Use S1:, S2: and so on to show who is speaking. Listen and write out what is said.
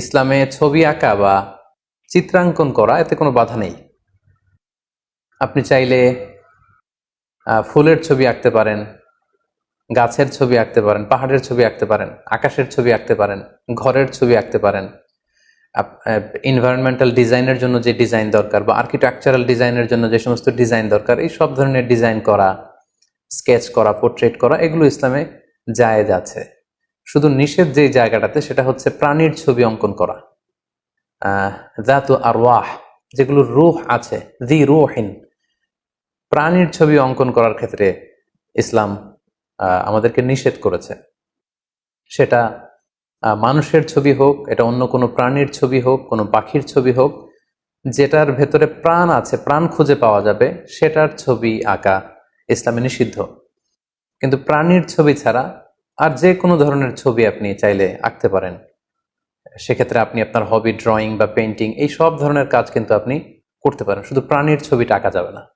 S1: ইসলামে ছবি আঁকা বা চিত্রাঙ্কন করা, এতে কোনো বাধা নেই। আপনি চাইলে ফুলের ছবি আঁকতে পারেন, গাছের ছবি আঁকতে পারেন, পাহাড়ের ছবি আঁকতে পারেন, আকাশের ছবি আঁকতে পারেন, ঘরের ছবি আঁকতে পারেন। এনভায়রনমেন্টাল ডিজাইনের জন্য যে ডিজাইন দরকার বা আর্কিটেকচারাল ডিজাইনের জন্য যে সমস্ত ডিজাইন দরকার, এই সব ধরনের ডিজাইন করা স্কেচ করা পোর্ট্রেট করা, এগুলো ইসলামে জায়েজ আছে। শুধু নিষেধ যে জায়গাটাতে, সেটা হচ্ছে প্রাণীর ছবি অঙ্কন করা। জাতু আর ওয়াহ যেগুলো রুহ আছে দি রুহিন। প্রাণীর ছবি অঙ্কন করার ক্ষেত্রে ইসলাম আমাদেরকে নিষেধ করেছে। সেটা মানুষের ছবি হোক, এটা অন্য কোনো প্রাণীর ছবি হোক, কোনো পাখির ছবি হোক, যেটার ভেতরে প্রাণ আছে, প্রাণ খুঁজে পাওয়া যাবে, সেটার ছবি আঁকা ইসলামে নিষিদ্ধ। কিন্তু প্রাণীর ছবি ছাড়া আর যে কোনো ধরনের ছবি আপনি চাইলে আঁকতে পারেন। সেক্ষেত্রে আপনি আপনার হবি ড্রয়িং বা পেন্টিং এই সব ধরনের কাজ কিন্তু আপনি করতে পারেন। শুধু প্রাণীর ছবিটা আঁকা যাবে না।